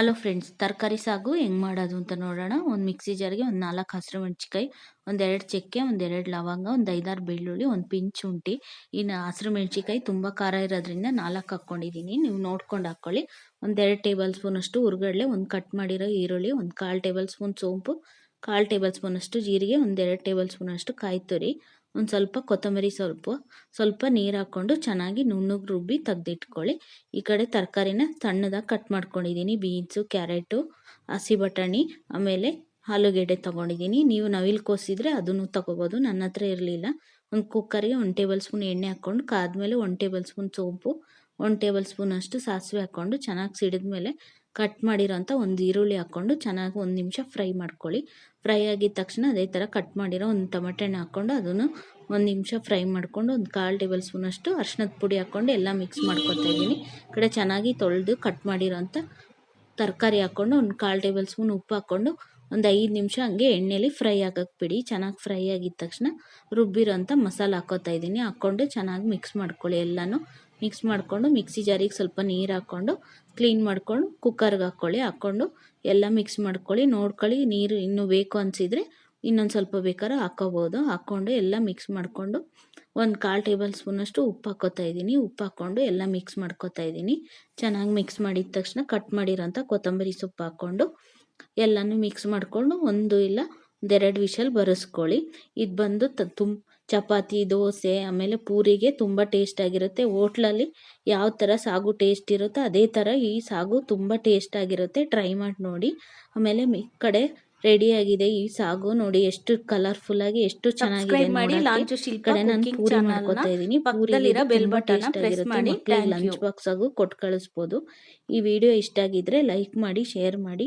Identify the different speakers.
Speaker 1: Hello friends, ತರಕಾರಿ ಸಾಗು ಹೆಂಗೆ ಮಾಡೋದು ಅಂತ ನೋಡೋಣ. ಒಂದು ಮಿಕ್ಸಿ ಜಾರ್ಗೆ ಒಂದು ನಾಲ್ಕು ಹಸಿರು ಮೆಣಸಿಕಾಯಿ ಒಂದೆರಡು ಚಕ್ಕೆ ಒಂದೆರಡು ಲವಂಗ, ಒಂದು ಐದಾರು ಬೆಳ್ಳುಳ್ಳಿ, ಒಂದು ಪಿಂಚ್ ಶುಂಠಿ ಇನ್ನು ಹಸಿರು ಮೆಣಸಿಕಾಯಿ ತುಂಬ ಖಾರ ಇರೋದ್ರಿಂದ ನಾಲ್ಕು ಹಾಕ್ಕೊಂಡಿದ್ದೀನಿ ನೀವು ನೋಡ್ಕೊಂಡು ಹಾಕ್ಕೊಳ್ಳಿ ಒಂದೆರಡು ಟೇಬಲ್ ಸ್ಪೂನಷ್ಟು ಹುರ್ಗಡ್ಲೆ ಒಂದು ಕಟ್ ಮಾಡಿರೋ ಈರುಳ್ಳಿ, ಒಂದು ಕಾಲು ಟೇಬಲ್ ಸ್ಪೂನ್ ಸೋಂಪು ಕಾಲು ಟೇಬಲ್ ಸ್ಪೂನಷ್ಟು ಜೀರಿಗೆ, ಒಂದೆರಡು ಟೇಬಲ್ ಸ್ಪೂನಷ್ಟು ಕಾಯಿ ತುರಿ ಒಂದು ಸ್ವಲ್ಪ ಕೊತ್ತಂಬರಿ ಸ್ವಲ್ಪ ಸ್ವಲ್ಪ ನೀರು ಹಾಕ್ಕೊಂಡು ಚೆನ್ನಾಗಿ ನುಣ್ಣಗೆ ರುಬ್ಬಿ ತೆಗ್ದಿಟ್ಕೊಳ್ಳಿ. ಈ ಕಡೆ ತರಕಾರಿನ ಸಣ್ಣದಾಗಿ ಕಟ್ ಮಾಡ್ಕೊಂಡಿದ್ದೀನಿ ಬೀನ್ಸು, ಕ್ಯಾರೆಟು, ಹಸಿ ಬಟಾಣಿ, ಆಮೇಲೆ ಆಲೂಗೆಡ್ಡೆ ತೊಗೊಂಡಿದ್ದೀನಿ ನೀವು ನವಿಲು ಕೋಸಿದ್ರೆ ಅದನ್ನು ತೊಗೋಬೋದು. ನನ್ನ ಹತ್ರ ಇರಲಿಲ್ಲ. ಒಂದು ಕುಕ್ಕರಿಗೆ ಒಂದು ಟೇಬಲ್ ಸ್ಪೂನ್ ಎಣ್ಣೆ ಹಾಕ್ಕೊಂಡು ಕಾದ್ಮೇಲೆ ಒಂದು ಟೇಬಲ್ ಸ್ಪೂನ್ ಸೋಂಪು, ಒಂದು ಟೇಬಲ್ ಸ್ಪೂನಷ್ಟು ಸಾಸಿವೆ ಹಾಕ್ಕೊಂಡು ಚೆನ್ನಾಗಿ ಸಿಡಿದ ಮೇಲೆ ಕಟ್ ಮಾಡಿರೋಂಥ ಒಂದು ಈರುಳ್ಳಿ ಹಾಕ್ಕೊಂಡು ಚೆನ್ನಾಗಿ ಒಂದು ನಿಮಿಷ ಫ್ರೈ ಮಾಡ್ಕೊಳ್ಳಿ. ಫ್ರೈ ಆಗಿದ ತಕ್ಷಣ ಅದೇ ಥರ ಕಟ್ ಮಾಡಿರೋ ಒಂದು ಟೊಮೆಟೊ ಹಣ್ಣು ಹಾಕ್ಕೊಂಡು ಅದನ್ನು ಒಂದು ನಿಮಿಷ ಫ್ರೈ ಮಾಡಿಕೊಂಡು ಒಂದು ಕಾಲು ಟೇಬಲ್ ಸ್ಪೂನಷ್ಟು ಅರ್ಶಿನದ ಪುಡಿ ಹಾಕ್ಕೊಂಡು ಎಲ್ಲ ಮಿಕ್ಸ್ ಮಾಡ್ಕೊತಾ ಇದ್ದೀನಿ. ಕಡೆ ಚೆನ್ನಾಗಿ ತೊಳೆದು ಕಟ್ ಮಾಡಿರೋಂಥ ತರಕಾರಿ ಹಾಕ್ಕೊಂಡು ಒಂದು ಕಾಲು ಟೇಬಲ್ ಸ್ಪೂನ್ ಉಪ್ಪು ಹಾಕ್ಕೊಂಡು ಒಂದು ಐದು ನಿಮಿಷ ಹಂಗೆ ಎಣ್ಣೆಲಿ ಫ್ರೈ ಆಗಕ್ಕೆ ಬಿಡಿ. ಚೆನ್ನಾಗಿ ಫ್ರೈ ಆಗಿದ ತಕ್ಷಣ ರುಬ್ಬಿರೋಂಥ ಮಸಾಲೆ ಹಾಕೋತಾ ಇದ್ದೀನಿ. ಹಾಕ್ಕೊಂಡು ಚೆನ್ನಾಗಿ ಮಿಕ್ಸ್ ಮಾಡ್ಕೊಳ್ಳಿ ಎಲ್ಲನೂ. ಮಿಕ್ಸ್ ಮಾಡಿಕೊಂಡು ಮಿಕ್ಸಿ ಜಾರಿಗೆ ಸ್ವಲ್ಪ ನೀರು ಹಾಕ್ಕೊಂಡು ಕ್ಲೀನ್ ಮಾಡ್ಕೊಂಡು ಕುಕ್ಕರ್ಗೆ ಹಾಕ್ಕೊಳ್ಳಿ ಹಾಕ್ಕೊಂಡು ಎಲ್ಲ ಮಿಕ್ಸ್ ಮಾಡ್ಕೊಳ್ಳಿ, ನೋಡ್ಕೊಳ್ಳಿ ನೀರು ಇನ್ನೂ ಬೇಕು ಅನಿಸಿದರೆ ಇನ್ನೊಂದು ಸ್ವಲ್ಪ ಬೇಕಾದ್ರೆ ಹಾಕ್ಕೋಬೋದು ಹಾಕ್ಕೊಂಡು ಎಲ್ಲ ಮಿಕ್ಸ್ ಮಾಡಿಕೊಂಡು ಒಂದು ಕಾಲು ಟೇಬಲ್ ಸ್ಪೂನಷ್ಟು ಉಪ್ಪು ಹಾಕೋತಾ ಇದ್ದೀನಿ. ಉಪ್ಪು ಹಾಕ್ಕೊಂಡು ಎಲ್ಲ ಮಿಕ್ಸ್ ಮಾಡ್ಕೋತಾ ಇದ್ದೀನಿ. ಚೆನ್ನಾಗಿ ಮಿಕ್ಸ್ ಮಾಡಿದ ತಕ್ಷಣ ಕಟ್ ಮಾಡಿರೋಂಥ ಕೊತ್ತಂಬರಿ ಸೊಪ್ಪು ಹಾಕ್ಕೊಂಡು ಎಲ್ಲನೂ ಮಿಕ್ಸ್ ಮಾಡಿಕೊಂಡು ಒಂದು ಇಲ್ಲ ಒಂದೆರಡು ವಿಷಲ್ ಬರೆಸ್ಕೊಳ್ಳಿ. ಇದು ಬಂದು ತುಂಬ ಚಪಾತಿ ದೋಸೆ ಆಮೇಲೆ ಪೂರಿಗೆ ತುಂಬ ಟೇಸ್ಟಾಗಿರುತ್ತೆ ಹೋಟ್ಲಲ್ಲಿ ಯಾವ ಥರ ಸಾಗು ಟೇಸ್ಟ್ ಇರುತ್ತೋ ಅದೇ ಥರ ಈ ಸಾಗು ತುಂಬ ಟೇಸ್ಟಾಗಿರುತ್ತೆ ಟ್ರೈ ಮಾಡಿ ನೋಡಿ. ಆಮೇಲೆ ಈ ಕಡೆ ರೆಡಿಯಾಗಿದೆ ಈ ಸಾಗು ನೋಡಿ ಎಷ್ಟು ಕಲರ್ಫುಲ್ಲಾಗಿ ಎಷ್ಟು ಚೆನ್ನಾಗಿದೆ
Speaker 2: ಮಾಡಿ ಲಾಂಚ್
Speaker 1: ಕಡೆ ನಾನು ಪೂರಿ ಮಾಡ್ಕೋತಾ ಇದ್ದೀನಿ.
Speaker 2: ಪಕ್ಕದಲ್ಲಿರೋ ಬೆಲ್ ಬಟನ್ ಮಾಡಿ.
Speaker 1: ಲಂಚ್ ಬಾಕ್ಸ್ ಆಗು ಕೊಟ್ಟು ಕಳಿಸ್ಬೋದು. ಈ ವಿಡಿಯೋ ಇಷ್ಟ ಆಗಿದ್ರೆ ಲೈಕ್ ಮಾಡಿ ಶೇರ್ ಮಾಡಿ.